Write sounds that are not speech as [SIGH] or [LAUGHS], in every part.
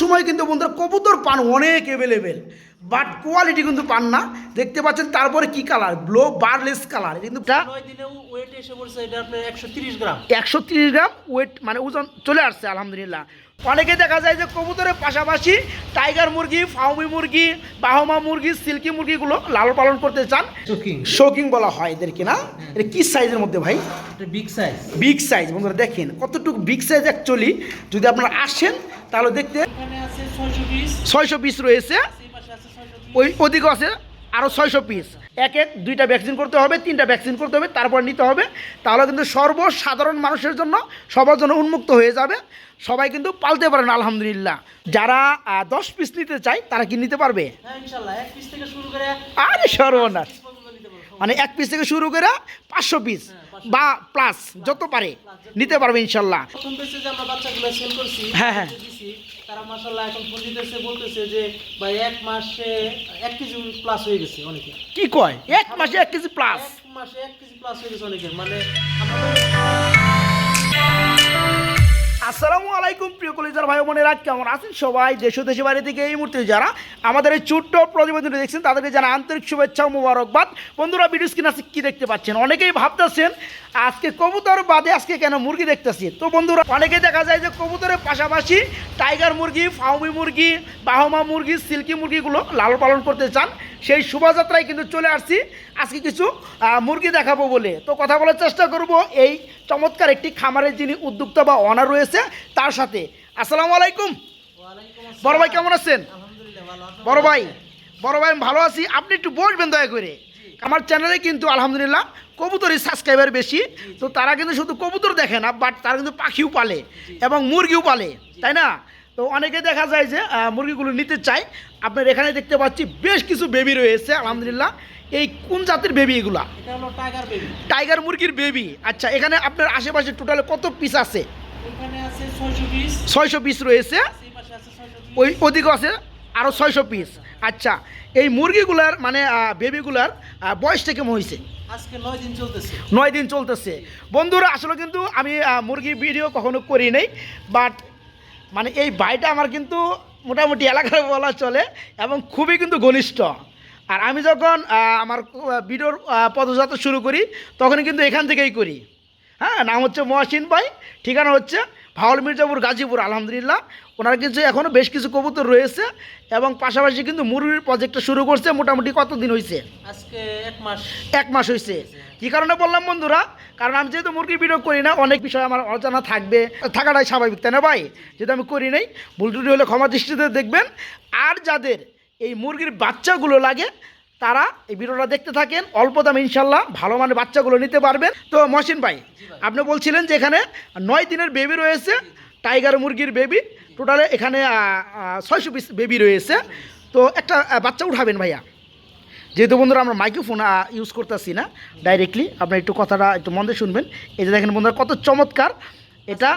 সময় কিন্তু বন্ধুরা কবুতর পান অনেক অ্যাভেলেবেল বাট কোয়ালিটি কিন্তু পান না। দেখতে পাচ্ছেন তারপরে কি কালার ব্লো বারলেস কালার কিন্তু ওয়েট এসে পড়ছে এটা আপনার একশো তিরিশ গ্রাম। একশো তিরিশ গ্রাম ওয়েট মানে ওজন চলে আসছে আলহামদুলিল্লাহ। অনেকে দেখা যায় যে কবুতরের পাশাপাশি টাইগার মুরগি ফাউমি মুরগি বাহমা মুরগি সিল্কি মুরগিগুলো লালন পালন করতে চান। শৌকিং বলা হয় এদেরকে না? এটা কি সাইজের মধ্যে ভাই? বিগ সাইজ বিগ সাইজ বন্ধুরা দেখেন কতটুকু বিগ সাইজ অ্যাকচুয়ালি যদি আপনারা আসেন তাহলে দেখতে ছয়শো পিস পিস রয়েছে। ওই ওদিকে আছে। আরও ছয়শো পিস এক এক দুইটা ভ্যাকসিন করতে হবে তিনটা ভ্যাকসিন করতে হবে তারপর নিতে হবে। তাহলে কিন্তু সর্বসাধারণ মানুষের জন্য সবার জন্য উন্মুক্ত হয়ে যাবে। সবাই কিন্তু পালতে পারেন আলহামদুলিল্লাহ। যারা দশ পিস নিতে চায় তারা কি নিতে পারবে? হ্যাঁ আরে সর্বনাশ পিস পর্যন্ত নিতে পারব মানে এক পিস থেকে শুরু করে পাঁচশো পিস বা প্লাস যত পারে নিতে পারবে ইনশাল্লাহ। প্রথম যে আমরা বাচ্চাগুলো সেল করছি হ্যাঁ, হ্যাঁ। তারা মাশাল্লাহ এখন ফোন দিতেছে বলতেছে যে ভাই এক মাসে এক কেজি প্লাস হয়ে গেছে অনেকে। কি কয়? এক মাসে এক কেজি প্লাস এক মাসে এক কেজি প্লাস হয়ে গেছে অনেকের মানে আসসালামু আলাইকুম, প্রিয় কলিজার ভাই বোনেরা, কেমন আছেন সবাই? দেশ ও দেশের বাড়ি থেকে এই মুহূর্তে যারা আমাদের এই ছোট্ট প্রতিবেদনটি দেখছেন, তাদেরকে যারা আন্তরিক শুভেচ্ছা ও মোবারকবাদ। বন্ধুরা, ভিডিও স্ক্রিন আছে, কী দেখতে পাচ্ছেন? অনেকেই ভাবতেছেন, আজকে কবুতর বাদে আজকে কেন মুরগি দেখতেছি? তো বন্ধুরা, অনেকে দেখা যায় যে কবুতরের পাশাপাশি টাইগার মুরগি, ফাউমি মুরগি, বাহমা মুরগি, সিল্কি মুরগিগুলো লালন পালন করতে চান। সেই শোভাযাত্রায় কিন্তু চলে আসছি। আজকে কিছু মুরগি দেখাবো বলে। তো কথা বলার চেষ্টা করব এই চমৎকার একটি খামারের যিনি উদ্যোক্তা বা অনার রয়েছে তার সাথে। আসসালামু আলাইকুম। বড় ভাই কেমন আছেন? বড় ভাই বড় ভাই আমি ভালো আছি। আপনি একটু বসবেন দয়া করে। আমার চ্যানেলে কিন্তু আলহামদুলিল্লাহ কবুতরের সাবস্ক্রাইবার বেশি। তো তারা কিন্তু শুধু কবুতর দেখে না বাট তারা কিন্তু পাখিও পালে এবং মুরগিও পালে তাই না? তো অনেকে দেখা যায় যে মুরগিগুলো নিতে চায় আপনার এখানে দেখতে পাচ্ছি বেশ কিছু বেবি রয়েছে আলহামদুলিল্লাহ। এই কোন জাতের বেবি এগুলা? টাইগার টাইগার মুরগির বেবি আচ্ছা এখানে আপনার আশেপাশে টোটালে কত পিস আছে? ছয়শো পিস রয়েছে। ওই ওদিকে আছে আরও ছয়শো পিস আচ্ছা এই মুরগিগুলার মানে বেবিগুলার বয়সটা কেমন হয়েছে? আজকে নয় দিন চলতেছে। নয় দিন চলতেছে। বন্ধুরা আসলে কিন্তু আমি মুরগি ভিডিও কখনো করি নাই বাট মানে এই বাইটা আমার কিন্তু মোটামুটি এলাকার বলা চলে, এবং খুবই কিন্তু ঘনিষ্ঠ। আর আমি যখন আমার বিডোর পদযাত্রা শুরু করি তখন কিন্তু এখান থেকেই করি। হ্যাঁ নাম হচ্ছে মহাসিন ভাই, ঠিকানা হচ্ছে ভাওয়াল মির্জাপুর গাজীপুর আলহামদুলিল্লাহ। ওনার কিছু এখনও বেশ কিছু কবুতর রয়েছে এবং পাশাপাশি কিন্তু মুরগির প্রজেক্টটা শুরু করছে মোটামুটি কতদিন হয়েছে আজকে এক মাস। এক মাস হয়েছে কি কারণে বললাম বন্ধুরা? কারণ আমি যেহেতু মুরগির ভিডিও করি না অনেক বিষয় আমার অজানা থাকবে থাকাটাই স্বাভাবিক তাই না ভাই? যেহেতু আমি করি নাই ভুল হলে ক্ষমা দৃষ্টিতে দেখবেন। আর যাদের এই মুরগির বাচ্চাগুলো লাগে তারা এই ভিডিওটা দেখতে থাকেন অল্প দামে ইনশাল্লাহ ভালো মানের বাচ্চাগুলো নিতে পারবেন। তো মহসিন ভাই আপনি বলছিলেন যে এখানে নয় দিনের বেবি রয়েছে টাইগার মুরগির বেবি টোটালে এখানে ছয়শো পিস বেবি রয়েছে। তো একটা বাচ্চা উঠাবেন ভাইয়া। যেহেতু বন্ধুরা আমরা মাইক্রোফোন ইউজ করতেছি না ডাইরেক্টলি আপনার একটু কথাটা একটু মন্দে শুনবেন। এই যে দেখেন বন্ধুরা কত চমৎকার। এটা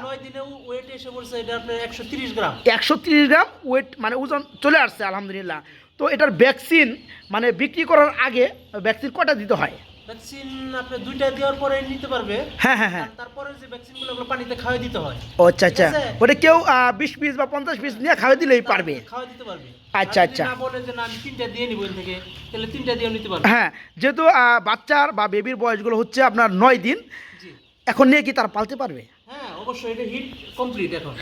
গ্রাম। একশো তিরিশ গ্রাম ওয়েট মানে ওজন চলে আসছে আলহামদুলিল্লাহ। তো এটার ভ্যাকসিন মানে বিক্রি করার আগে ভ্যাকসিন কটা দিতে হয়? ভ্যাকসিন আপনি দুইটা দেওয়ার পরে নিতে পারবে। হ্যাঁ হ্যাঁ হ্যাঁ। তারপরে যে ভ্যাকসিনগুলো ওগুলো পানিতে খাওয়াই দিতে হয়। ও আচ্ছা আচ্ছা। ওটা কেউ বিশ পিস বা পঞ্চাশ পিস নিয়ে খাওয়া দিলেই পারবে। খাওয়াই দিতে পারবে। আচ্ছা, আচ্ছা। না বলে যে না আমি তিনটা দিয়ে নিব থেকে তাহলে তিনটা দিয়েও নিতে পারবে। হ্যাঁ যেহেতু বাচ্চার বা বেবির বয়সগুলো হচ্ছে আপনার নয় দিন এখন নিয়ে কি তারা পালতে পারবে? অবশ্যই এটা হিট কমপ্লিট এখন?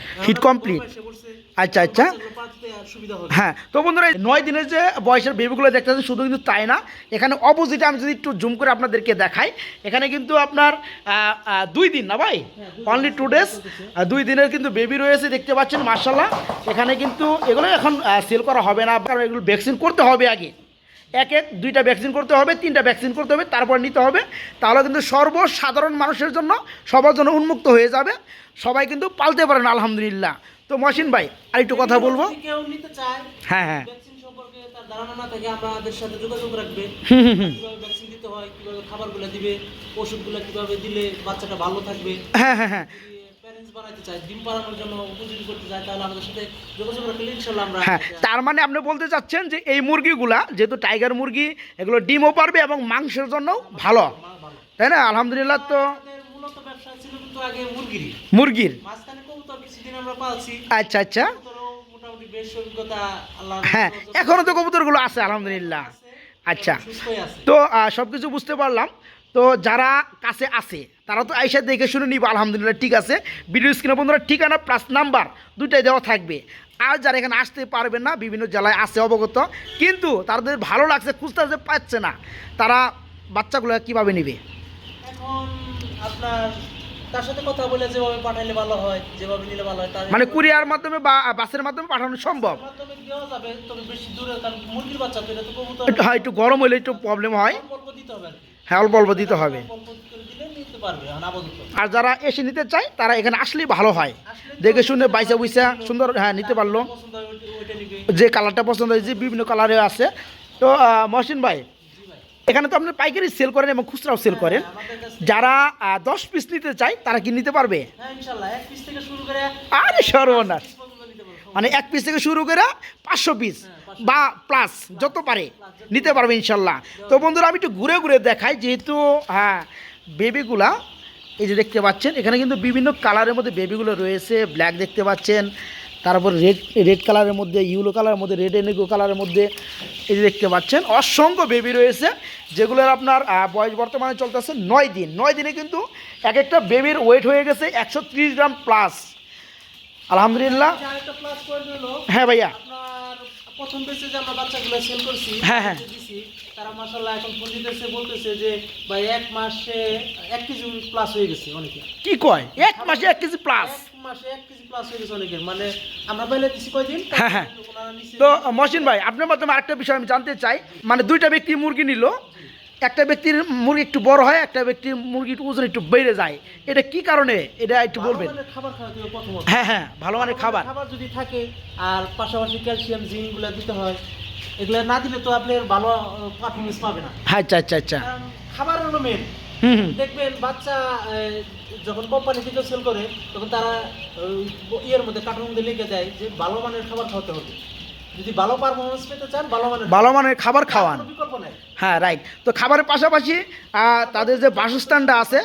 আচ্ছা, আচ্ছা। হ্যাঁ তো বন্ধুরা নয় দিনের যে বয়সের বেবিগুলো দেখতেছেন শুধু কিন্তু তাই না এখানে অপোজিটে আমি যদি একটু জুম করে আপনাদেরকে দেখাই এখানে কিন্তু আপনার দুই দিন না ভাই? অনলি টু ডেজ দুই দিনের কিন্তু বেবি রয়েছে দেখতে পাচ্ছেন মার্শাল্লাহ এখানে কিন্তু এগুলো এখন সেল করা হবে না এগুলো ভ্যাকসিন করতে হবে আগে। এক এক দুইটা ভ্যাকসিন করতে হবে তিনটা ভ্যাকসিন করতে হবে তারপর নিতে হবে। তাহলে কিন্তু সর্বসাধারণ মানুষের জন্য সবার জন্য উন্মুক্ত হয়ে যাবে। সবাই কিন্তু পালতে পারেন আলহামদুলিল্লাহ। তো মহসিন ভাই আরেকটু কথা বলব? হ্যাঁ হ্যাঁ। [LAUGHS] হয় হ্যাঁ হ্যাঁ হ্যাঁ। প্যারেন্টস বানাইতে চায় ডিম পাড়ানোর জন্য উপযোগী করতে চায় তাহলে আমাদের সাথে যোগাযোগ রাখলে ইনশাল্লাহ আমরা হ্যাঁ তার মানে আপনি বলতে চাচ্ছেন যে এই মুরগিগুলা যেহেতু টাইগার মুরগি এগুলো ডিমও পারবে এবং মাংসের জন্যও ভালো। তাই না? আলহামদুলিল্লাহ তো মূলত ব্যবসা ছিল কিন্তু আগে মুরগিরই মুরগির। মাঝখানে কবুতর কিছুদিন আমরা পালছি। আচ্ছা আচ্ছা। মোটামুটি বেশ অভিজ্ঞতা আল্লাহ হ্যাঁ এখনও তো কবুতরগুলো আছে আলহামদুলিল্লাহ। আচ্ছা। তো সব কিছু বুঝতে পারলাম। তো যারা কাছে আছে তারা তো আইসা দেখে শুনে নিব আলহামদুলিল্লাহ ঠিক আছে। ভিডিও স্ক্রিনে বন্ধুরা ঠিকানা প্লাস নাম্বার দুইটাই দেওয়া থাকবে। আর যারা এখানে আসতে পারবে না বিভিন্ন জেলায় আছে অবগত কিন্তু তাদের ভালো লাগছে খুঁজতে পাচ্ছে না তারা বাচ্চাগুলো কীভাবে নেবে? আপনার তার সাথে কথা বলে যেভাবে পাঠাইলে ভালো হয় যেভাবে নিলে ভালো হয় মানে কুরিয়ার মাধ্যমে বা বাসের মাধ্যমে পাঠানো সম্ভব? একটু হয় একটু গরম হলে একটু প্রবলেম হয়। দিতে হবে। হ্যাঁ অল্প অল্প দিতে হবে। আর যারা এসে নিতে চায় তারা এখানে আসলেই ভালো হয়। দেখে শুনে বাইসা বুইসা সুন্দর হ্যাঁ নিতে পারল। যে কালারটা পছন্দ হয়েছে বিভিন্ন কালারে আছে। তো মহসিন ভাই এখানে তো আপনি পাইকারি সেল করেন এবং খুচরাও সেল করেন। হ্যাঁ, কাছে যারা দশ পিস নিতে চায় তারা কি নিতে পারবে? হ্যাঁ আরে সর্বনাশ পিস পর্যন্ত নিতে পারব মানে এক পিস থেকে শুরু করে পাঁচশো পিস বা প্লাস যত পারে নিতে পারবে ইনশাল্লাহ। তো বন্ধুরা আমি একটু ঘুরে ঘুরে দেখাই যেহেতু হ্যাঁ বেবিগুলা এই যে দেখতে পাচ্ছেন এখানে কিন্তু বিভিন্ন কালারের মধ্যে বেবিগুলো রয়েছে ব্ল্যাক দেখতে পাচ্ছেন তারপর রেড রেড কালারের মধ্যে ইউলো কালারের মধ্যে রেড এন্ড এনিগো কালারের মধ্যে এই যে দেখতে পাচ্ছেন অসংখ্য বেবি রয়েছে যেগুলোর আপনার বয়স বর্তমানে চলতেছে নয় দিন। নয় দিনে কিন্তু এক একটা বেবির ওয়েট হয়ে গেছে একশো ত্রিশ গ্রাম প্লাস আলহামদুলিল্লাহ। হ্যাঁ ভাইয়া। প্রথম যে আমরা বাচ্চাগুলো সেল করছি হ্যাঁ, হ্যাঁ। তারা মাশাআল্লাহ এখন ফোন দিতেছে বলতেছে যে ভাই এক মাসে কেজি প্লাস হয়ে গেছে অনেকে। কি কয়? এক মাসে কেজি প্লাস মাসে কেজি প্লাস হয়ে গেছে অনেকের। মানে আমরা পাইলে দিছি কয়দিন? হ্যাঁ, হ্যাঁ। তো মহসিন ভাই আপনার মাধ্যমে আরেকটা বিষয় আমি জানতে চাই। মানে দুইটা ব্যক্তি মুরগি নিল। একটা ব্যক্তির মুরগি একটু বড় হয় একটা ব্যক্তির মুরগির ওজন একটু বেড়ে যায়। এটা কি কারণে? এটা একটু বলবেন। খাবার হ্যাঁ হ্যাঁ ভালো মানের খাবার। খাবার যদি থাকে আর পাশাপাশি ক্যালসিয়াম জিঙ্কগুলো দিতে হয় এগুলো না দিলে তো আপনি ভালো পারফরমেন্স পাবে না। আচ্ছা আচ্ছা আচ্ছা। খাবার হলো মেন দেখবেন বাচ্চা যখন কোম্পানি থেকে সেল করে তখন তারা ইয়ের মধ্যে কার্টুন মধ্যে লিখে দেয় যে ভালো মানের খাবার খাওয়াতে হবে। যদি ভালো পারফরমেন্স পেতে চান ভালো মানের ভালো মানের খাবার খাওয়ান। বিকল্প নাই। হ্যাঁ রাইট তো খাবারের পাশাপাশি তাদের যে বাসস্থানটা আছে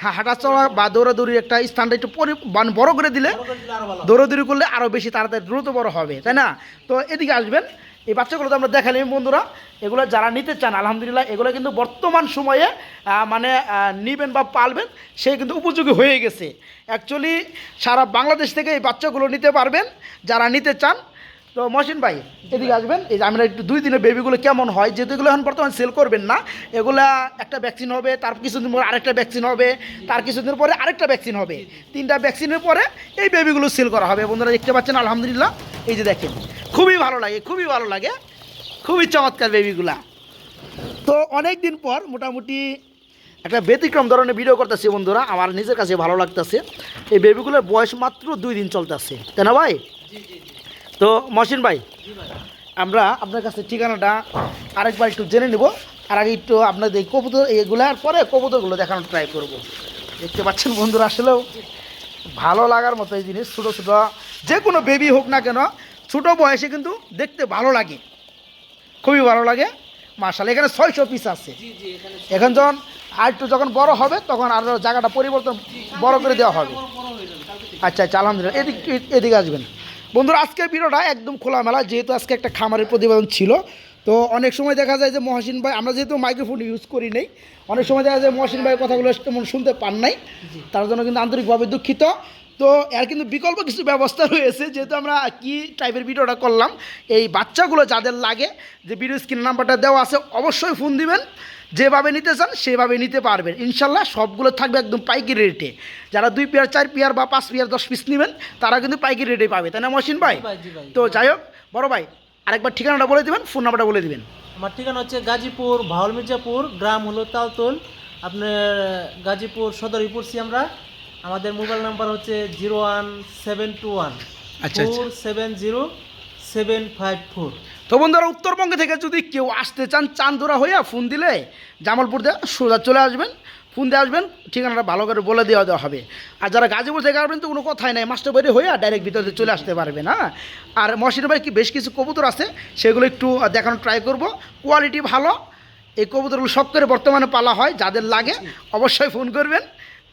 হ্যাঁ হাঁটাচলা বা দৌড়াদৌড়ির একটা স্থানটা একটু পরি বড় করে দিলে দৌড়াদৌড়ি করলে আরও বেশি তাড়াতাড়ি দ্রুত বড় হবে তাই না? তো এদিকে আসবেন এই বাচ্চাগুলো তো আমরা দেখালাম বন্ধুরা। এগুলো যারা নিতে চান আলহামদুলিল্লাহ এগুলো কিন্তু বর্তমান সময়ে মানে নিবেন বা পালবেন সে কিন্তু উপযোগী হয়ে গেছে। অ্যাকচুয়ালি সারা বাংলাদেশ থেকে এই বাচ্চাগুলো নিতে পারবেন যারা নিতে চান তো মহসিন ভাই, এদিকে আসবেন। এই যে আমরা একটু দুই দিনের বেবিগুলো কেমন হয়, যেহেতু এগুলো এখন বর্তমানে সেল করবেন না, এগুলা একটা ভ্যাকসিন হবে, তার কিছুদিন পরে আরেকটা ভ্যাকসিন হবে, তার কিছুদিন পরে আরেকটা ভ্যাকসিন হবে। তিনটা ভ্যাকসিনের পরে এই বেবিগুলো সেল করা হবে। বন্ধুরা, দেখতে পাচ্ছেন, আলহামদুলিল্লাহ। এই যে দেখেন, খুবই ভালো লাগে, খুবই ভালো লাগে। খুবই চমৎকার বেবিগুলা তো অনেক দিন পর মোটামুটি একটা ব্যতিক্রম ধরনের ভিডিও করতেছি বন্ধুরা, আমার নিজের কাছে ভালো লাগতেছে। এই বেবিগুলোর বয়স মাত্র দুই দিন চলতেছে। তাই না ভাই? তো মহসিন ভাই আমরা আপনার কাছে ঠিকানাটা আরেকবার একটু জেনে নেব। আর আগে একটু আপনাদের এই কবুতর এগুলার পরে কবুতরগুলো দেখানোর ট্রাই করব। দেখতে পাচ্ছেন বন্ধুরা আসলেও ভালো লাগার মতো এই জিনিস ছোটো ছোটো যে কোনো বেবি হোক না কেন ছোটো বয়সে কিন্তু দেখতে ভালো লাগে। খুবই ভালো লাগে। মার্শাল এখানে ছয়শো পিস আছে। এখানে যখন আর একটু যখন বড় হবে তখন আরও জায়গাটা পরিবর্তন বড় করে দেওয়া হবে। আচ্ছা আচ্ছা আলহামদুলিল্লাহ এদিক এদিকে আসবেন। বন্ধুরা আজকের ভিডিওটা একদম খোলামেলা যেহেতু আজকে একটা খামারের প্রতিবেদন ছিল তো অনেক সময় দেখা যায় যে মহসিন ভাই আমরা যেহেতু মাইক্রোফোন ইউজ করি নেই অনেক সময় দেখা যায় মহসিন ভাইয়ের কথাগুলো তেমন শুনতে পান নাই তার জন্য কিন্তু আন্তরিকভাবে দুঃখিত। তো এর কিন্তু বিকল্প কিছু ব্যবস্থা রয়েছে যেহেতু আমরা কি টাইপের ভিডিওটা করলাম এই বাচ্চাগুলো যাদের লাগে যে ভিডিও স্ক্রিন নাম্বারটা দেওয়া আছে অবশ্যই ফোন দিবেন। যেভাবে নিতে চান সেভাবে নিতে পারবেন। ইনশাল্লাহ সবগুলো থাকবে একদম পাইকারি রেটে। যারা দুই পেয়ার চার পেয়ার বা পাঁচ পেয়ার দশ পিস নেবেন তারা কিন্তু পাইকারি রেটে পাবে। তাই না মহসিন ভাই? তো যাই হোক বড় ভাই আরেকবার ঠিকানাটা বলে দেবেন ফোন নাম্বারটা বলে দেবেন। আমার ঠিকানা হচ্ছে গাজীপুর ভাওল মির্জাপুর গ্রাম হলো তালতল আপনার গাজীপুর সদর পড়ছি আমরা। আমাদের মোবাইল নাম্বার হচ্ছে zero one seven two one. আচ্ছা, four seven zero seven five four তো বন্ধুরা, উত্তরবঙ্গে থেকে যদি কেউ আসতে চান, চান্দোরা হইয়া ফোন দিলে জামালপুর দিয়ে সোজা চলে আসবেন। ফোন দিয়ে আসবেন, ঠিকানাটা ভালো করে বলে দেওয়া দেওয়া হবে। আর যারা গাজীপুর থেকে আসবেন তো কোনো কথাই নাই, মাস্টার বাড়ি হইয়া ডাইরেক্ট ভিতরে চলে আসতে পারবেন হ্যাঁ? আর ভাই কি বেশ কিছু কবুতর আছে, সেগুলো একটু দেখানোর ট্রাই করব। কোয়ালিটি ভালো, এই কবুতরগুলো সব করে বর্তমানে পালা হয়, যাদের লাগে অবশ্যই ফোন করবেন।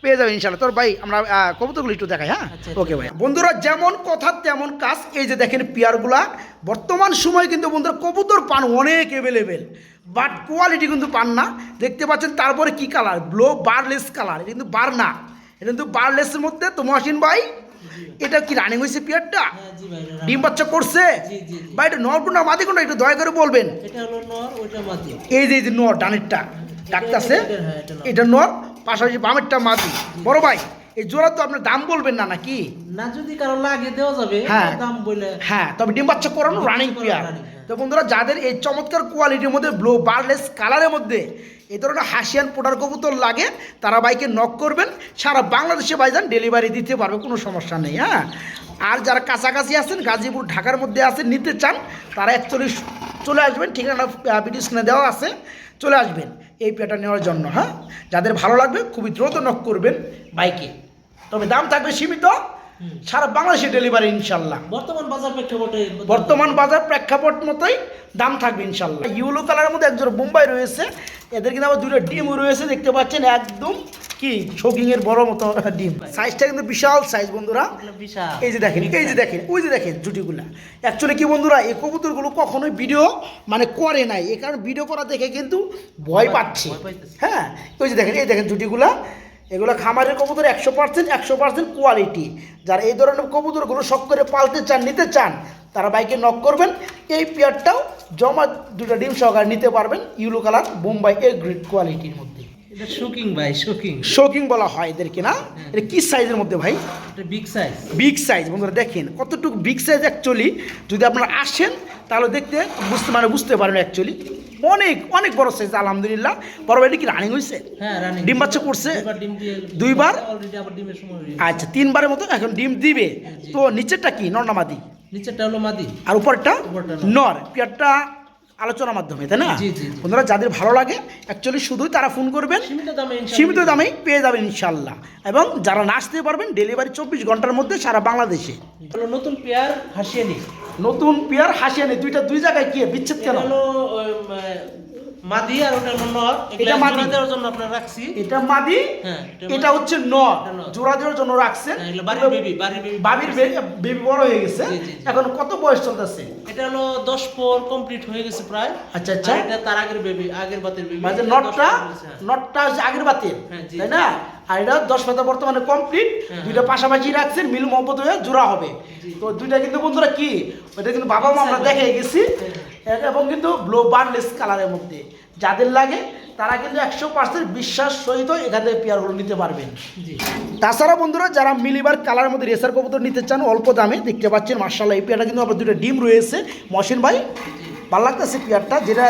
পেয়ে যাবেন ইনশাল্লাহ তোর ভাই আমরা কবুতরগুলো একটু দেখাই হ্যাঁ? আচ্ছা, ওকে ভাই। বন্ধুরা যেমন কথা তেমন কাজ। এই যে দেখেন পেয়ারগুলা বর্তমান সময় কিন্তু বন্ধুরা কবুতর পান অনেক অ্যাভেলেবেল বাট কোয়ালিটি কিন্তু পান না। দেখতে পাচ্ছেন তারপরে কি কালার ব্লো বারলেস কালার এটা কিন্তু বার না। এটা কিন্তু বারলেসের মধ্যে। তো মহাসিন ভাই এটা কি রানিং হয়েছে পেয়ারটা? হ্যাঁ ডিম বাচ্চা করছে। ভাই এটা নর কোনটা মাদি কোনটা একটু দয়া করে বলবেন। এই যে এই যে নর ডানেরটা। ডাকতেছে। এটা- হ্যাঁ, এটা নর। পাশাপাশি বামেরটা মাদি বড় ভাই এই জোড়া তো আপনার দাম বলবেন না নাকি? না যদি কারও লাগে দেওয়া যাবে হ্যাঁ। দাম বলে হ্যাঁ তবে ডিম বাচ্চা করানো রানিং হ্যাঁ। তো বন্ধুরা যাদের এই চমৎকার কোয়ালিটির মধ্যে ব্লু বারলেস কালারের মধ্যে এই ধরনের হাসিয়ান পোটার কবুতর লাগে তারা বাইকে নক করবেন। সারা বাংলাদেশে বাইজান ডেলিভারি দিতে পারবে কোনো সমস্যা নেই হ্যাঁ। আর যারা কাছাকাছি আছেন গাজীপুর ঢাকার মধ্যে আছেন নিতে চান তারা অ্যাকচুয়ালি চলে আসবেন। ঠিকানা ভিডিও স্ক্রিনে দেওয়া আছে চলে আসবেন। এই পেটা নেওয়ার জন্য হ্যাঁ? যাদের ভালো লাগবে খুবই দ্রুত নক করবেন বাইকে। তবে দাম থাকবে সীমিত। সারা বাংলাদেশে ডেলিভারি ইনশাল্লাহ বর্তমান বাজার প্রেক্ষাপটে বর্তমান বাজার প্রেক্ষাপট মতোই দাম থাকবে ইনশাল্লাহ ইউলো কালারের মধ্যে একজন মুম্বাই রয়েছে। এদের কিন্তু আবার দুটো ডিম রয়েছে দেখতে পাচ্ছেন একদম কি? শোকিংয়ের বড় মতো ডিম। সাইজটা কিন্তু বিশাল সাইজ বন্ধুরা। বিশাল। এই যে দেখেন এই যে দেখেন ওই যে দেখেন জুটিগুলা। অ্যাকচুয়ালি কি বন্ধুরা এই কবুতরগুলো কখনোই ভিডিও মানে করে নাই। এই কারণে ভিডিও করা দেখে কিন্তু ভয় পাচ্ছে। হ্যাঁ ওই যে দেখেন এই দেখেন জুটিগুলা। এগুলো খামারের কবুতর একশো পার্সেন্ট একশো পার্সেন্ট কোয়ালিটি যারা এই ধরনের কবুতরগুলো শখ করে পালতে চান নিতে চান তারা বাইকে নক করবেন। এই পেয়ারটাও জমা দুটো ডিম সহকারে নিতে পারবেন yellow colour Bombay A grade কোয়ালিটির মধ্যে। এটা শুকিং ভাই শুকিং। শোকিং বলা হয় এদেরকে না? এটা কি সাইজের মধ্যে ভাই? এটা বিগ সাইজ বিগ সাইজ বন্ধুরা দেখেন কতটুকু বিগ সাইজ অ্যাকচুয়ালি যদি আপনারা আসেন তাহলে দেখতে বুঝতে মানে বুঝতে পারেন অ্যাকচুয়ালি অনেক অনেক বড় সাইজ আলহামদুলিল্লাহ। বড় ভাই কি রানিং হয়েছে হ্যাঁ রানিং ডিম বাচ্চা করছে দুইবার হয়ে। আচ্ছা তিনবারের মতো এখন ডিম দিবে। তো নিচেরটা কি? নর্নামাদি নিচেরটা হলো মাদি। আর উপরটা নর। পেয়ারটা আলোচনার মাধ্যমে তাই না। বন্ধুরা যাদের ভালো লাগে অ্যাকচুয়ালি শুধুই তারা ফোন করবেন। সীমিত দামে পেয়ে যাবেন ইনশাল্লাহ। এবং যারা না আসতে পারবেন ডেলিভারি চব্বিশ ঘণ্টার মধ্যে সারা বাংলাদেশে। নতুন পেয়ার হাসিয়ানি। নতুন পেয়ার নেই দুইটা দুই জায়গায় কি বিচ্ছেদ কেন? মাদি আর ওটা নর এটা মাদি। দেওয়ার জন্য আপনার রাখছি। এটা মাদি হ্যাঁ এটা হচ্ছে নর জোড়া দেওয়ার জন্য রাখছেন। হ্যাঁ, বাড়ির বেবি বাড়ির বেবি। বাবির বেবি বড় হয়ে গেছে। এখন কত বয়স চলতেছে? এটা হলো দশ পর কমপ্লিট হয়ে গেছে প্রায়। আচ্ছা, আচ্ছা। এটা তার আগের বেবি আগের বাতের বেবি। মানে নটটা নটটা হচ্ছে আগের হ্যাঁ, তাই না? আর এটা দশ পাতা বর্তমানে কমপ্লিট হ্যাঁ, দুইটা পাশাপাশি রাখছেন মিল মহব্বত হয়ে জোড়া হবে। তো দুইটা কিন্তু বন্ধুরা কি? ওটা কিন্তু বাবা মা আমরা দেখে গেছি। এবং কিন্তু ব্লো বার্লেস কালারের মধ্যে। যাদের লাগে তারা কিন্তু একশো পার্সেন্ট বিশ্বাস সহিত এখান থেকে পেয়ারগুলো নিতে পারবেন। তাছাড়া বন্ধুরা যারা মিলিবার কালারের মধ্যে রেসার কবুতর নিতে চান অল্প দামে দেখতে পাচ্ছেন মার্শাল্লাহ এই পেয়ারটা কিন্তু আবার দুটো ডিম রয়েছে। মহসিন ভাই ভালো লাগতেছে পেয়ারটা যেটা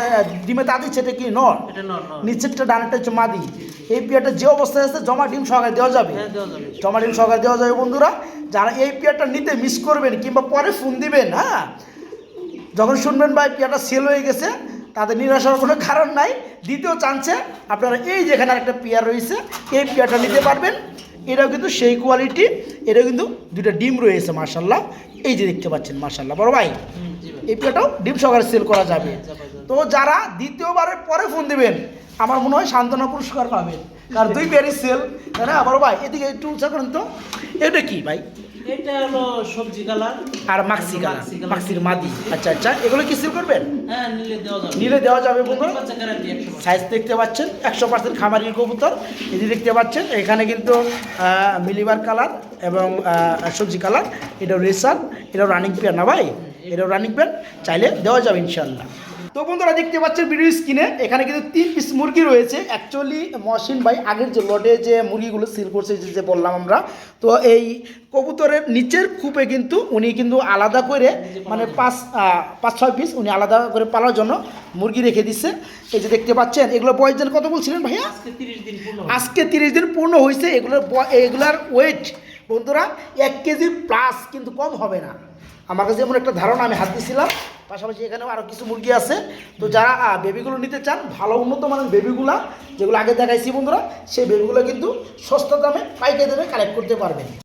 ডিমে তা দিচ্ছে এটা কি নর? নর নিচেরটা ডানেরটা হচ্ছে মাদি। এই পেয়ারটা যে অবস্থায় আছে জমা ডিম সহকারে দেওয়া যাবে। হ্যাঁ দেওয়া যাবে। জমা ডিম সহকারে দেওয়া যাবে বন্ধুরা। যারা এই পেয়ারটা নিতে মিস করবেন কিংবা পরে ফোন দিবেন হ্যাঁ যখন শুনবেন ভাই পেয়ারটা সেল হয়ে গেছে তাদের নিরাশার কোনো কারণ নাই। দ্বিতীয় চান্সে আপনারা এই যেখানে একটা পেয়ার রয়েছে, এই পেয়ারটা নিতে পারবেন। এটাও কিন্তু সেই কোয়ালিটি এটাও কিন্তু দুটো ডিম রয়েছে মার্শাল্লাহ এই যে দেখতে পাচ্ছেন মার্শাল্লাহ বড় ভাই, এই পেয়ারটাও ডিম সহকারে সেল করা যাবে। তো যারা দ্বিতীয়বারের পরে ফোন দিবেন, আমার মনে হয় সান্ত্বনা পুরস্কার পাবেন। কারণ দুই পেয়ারই সেল না? বড় ভাই, এদিকে একটু উৎসাহ করেন তো। এটা কি ভাই? এটা হলো সবজি কালার। আর মাক্সি কালার। মাক্সির মাদি। আচ্ছা আচ্ছা এগুলো কি সেল করবেন? হ্যাঁ নিলে দেওয়া যাবে। নিলে দেওয়া যাবে বন্ধুরা বাচ্চা গ্যারান্টি একশো সাইজ দেখতে পাচ্ছেন একশো পার্সেন্ট খামারির কবুতর। এই যে দেখতে পাচ্ছেন এখানে কিন্তু মিলিবার কালার এবং সবজি কালার। এটা রেসার এটা রানিং পেয়ার না ভাই? এটা রানিং পেয়ার চাইলে দেওয়া যাবে ইনশাল্লাহ তো বন্ধুরা দেখতে পাচ্ছেন ভিডিও স্ক্রিনে এখানে কিন্তু তিন পিস মুরগি রয়েছে। অ্যাকচুয়ালি মহসিন ভাই আগের যে লটে যে মুরগিগুলো সিল করছে যে- বললাম আমরা তো এই কবুতরের নিচের কূপে কিন্তু উনি কিন্তু আলাদা করে মানে পাঁচ পাঁচ ছয় পিস উনি আলাদা করে পালার জন্য মুরগি রেখে দিচ্ছে এই যে দেখতে পাচ্ছেন এগুলো বয়স যেন কত বলছিলেন ভাইয়া? আজকে তিরিশ দিন পূর্ণ আজকে তিরিশ দিন পূর্ণ হয়েছে। এগুলোর এগুলার ওয়েট বন্ধুরা এক কেজি প্লাস কিন্তু কম হবে না। আমার কাছে যেমন একটা ধারণা, আমি হাত দিয়েছিলাম পাশাপাশি এখানেও আরও কিছু মুরগি আছে। তো যারা বেবিগুলো নিতে চান, ভালো উন্নত মানের বেবিগুলা যেগুলো আগে দেখাইছি বন্ধুরা, সেই বেবিগুলো কিন্তু সস্তা দামে পাইকারি দামে কালেক্ট করতে পারবেন।